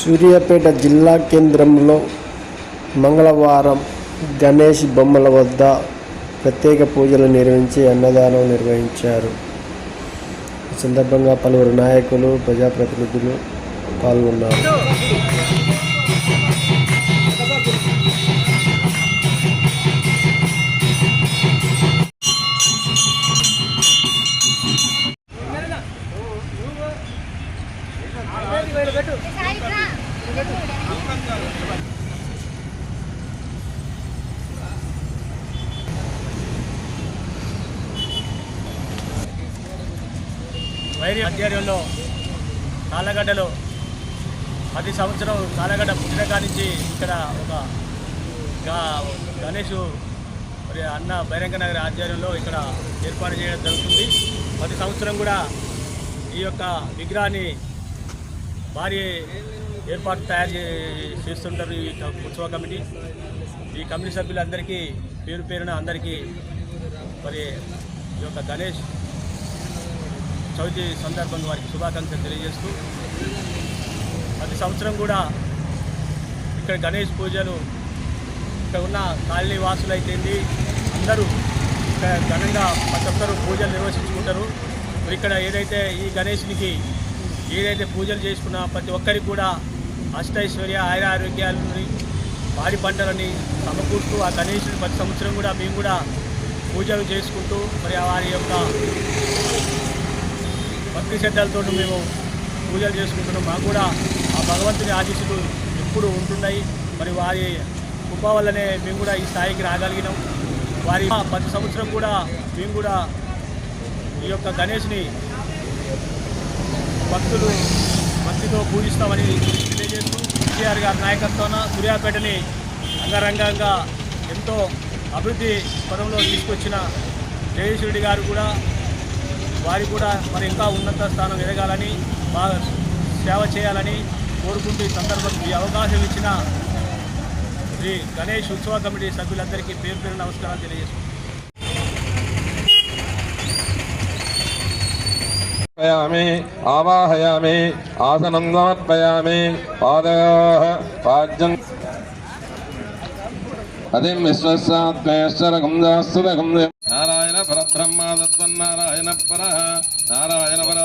సూర్యాపేట జిల్లా కేంద్రంలో మంగళవారం గణేష్ బొమ్మల వద్ద ప్రత్యేక పూజలు నిర్వహించి అన్నదానం నిర్వహించారు. ఈ సందర్భంగా పలువురు నాయకులు ప్రజాప్రతినిధులు పాల్గొన్నారు. ధైర్య ఆధ్వర్యంలో కాళ్ళగడ్డలో ప్రతి సంవత్సరం కాళ్ళగడ్డ పుట్టిన నుంచి ఇక్కడ ఒక గణేష్ మరి అన్న బైరంగ నగర్ ఆధ్వర్యంలో ఇక్కడ ఏర్పాటు చేయడం జరుగుతుంది. ప్రతి సంవత్సరం కూడా ఈ యొక్క విగ్రహాన్ని భారీ ఏర్పాటు తయారు చే- చేస్తుంటారు ఈ ఉత్సవ కమిటీ. ఈ కమిటీ సభ్యులందరికీ పేరు పేరున అందరికీ మరి ఈ యొక్క గణేష్ చవితి సందర్భంగా వారికి శుభాకాంక్షలు తెలియజేస్తూ ప్రతి సంవత్సరం కూడా ఇక్కడ గణేష్ పూజలు ఇక్కడ ఉన్న కాలనీ వాసులైతేంది అందరూ ఇక్కడ ఘనంగా ప్రతి ఒక్కరు పూజలు నిర్వహించుకుంటారు. మరి ఇక్కడ ఏదైతే ఈ గణేష్నికి ఏదైతే పూజలు చేసుకున్న ప్రతి ఒక్కరికి కూడా అష్టైశ్వర్య ఆయుర ఆరోగ్యాలని వారి పంటలని సమకూరుతూ ఆ గణేషుని ప్రతి సంవత్సరం కూడా మేము కూడా పూజలు చేసుకుంటూ మరి వారి యొక్క భక్తి శ్రద్ధలతో మేము పూజలు చేసుకుంటున్నాం. మాకు కూడా ఆ భగవంతుని ఆశీస్సులు ఎప్పుడు ఉంటున్నాయి. మరి వారి కృప వల్లనే మేము కూడా ఈ స్థాయికి రాగలిగినాం. వారి ప్రతి సంవత్సరం కూడా మేము కూడా ఈ యొక్క గణేష్ని భక్తులు భక్తితో పూజిస్తామని తెలియజేస్తూ కేసీఆర్ గారి నాయకత్వాన సూర్యాపేటని అంగరంగంగా ఎంతో అభివృద్ధి పదంలో తీసుకొచ్చిన జయేశ్వరుడి గారు కూడా వారి కూడా మరి ఇంకా ఉన్నత స్థానం ఎదగాలని బాగా సేవ చేయాలని కోరుకుంటూ ఈ సందర్భం ఈ అవకాశం ఇచ్చిన శ్రీ గణేష్ ఉత్సవ కమిటీ సభ్యులందరికీ పేరు పేరు నమస్కారాలు తెలియజేస్తున్నాను సమర్పయామి ఆవాహయామి ఆసనం సమర్పయామి పాదయోః. పాద్యం అదిం విశ్వస్యాత్మేశ్వరకం దాస్తురకం నారాయణ పరబ్రహ్మ తత్వన్నారాయణ పర నారాయణ పర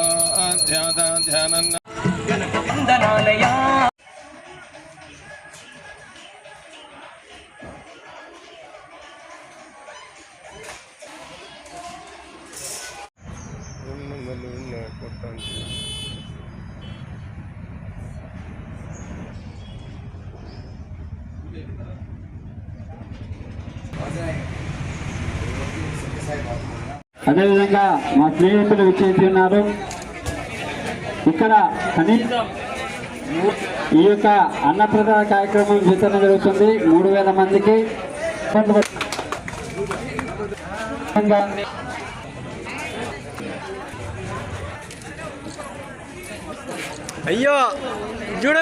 అదేవిధంగా మా స్నేహితులు విచ్చేసి ఉన్నారు. ఇక్కడ కనీసం ఈ యొక్క అన్నప్రదాన కార్యక్రమం వితరణ జరుగుతుంది. మూడు వేల మందికి. అయ్యో చూడ.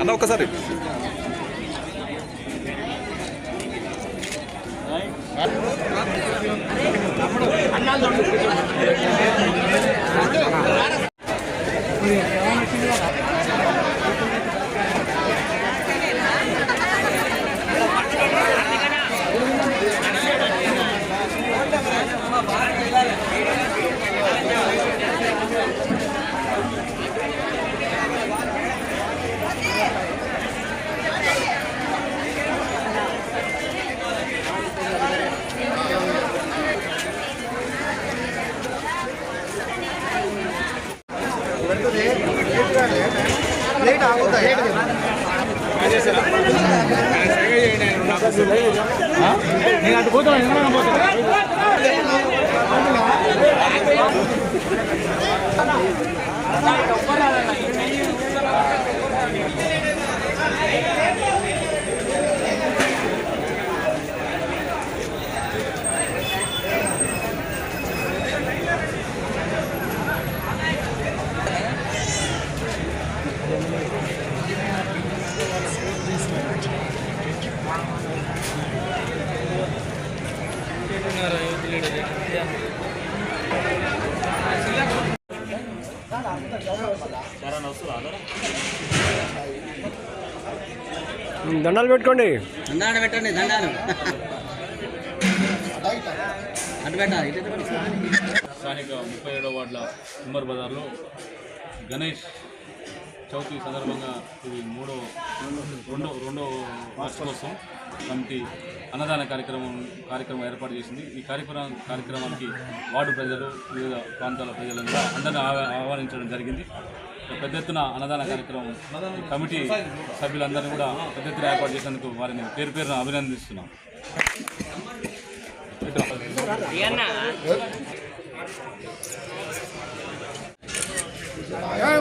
అన్న అన్నాలు ఒక్కసారి పోతున్నా దండాలు పెట్టుకోండి దండాలు పెట్టండి దండాలు అటు పెట్టాలి. స్థానిక ముప్పై ఏడవ వార్డుల ఉమ్మర్ బజార్లో గణేష్ చవితి సందర్భంగా ఇది మూడో రెండో రెండో వార్షికోత్సవం. కమిటీ అన్నదాన కార్యక్రమం కార్యక్రమం ఏర్పాటు చేసింది. ఈ కార్యక్రమం కార్యక్రమానికి వార్డు ప్రజలు వివిధ ప్రాంతాల ప్రజలందరూ అందరిని ఆహ్వానించడం జరిగింది. పెద్ద ఎత్తున అన్నదాన కార్యక్రమం కమిటీ సభ్యులందరినీ కూడా పెద్ద ఎత్తున ఏర్పాటు చేసినందుకు వారిని పేరు పేరున అభినందిస్తున్నాం. జై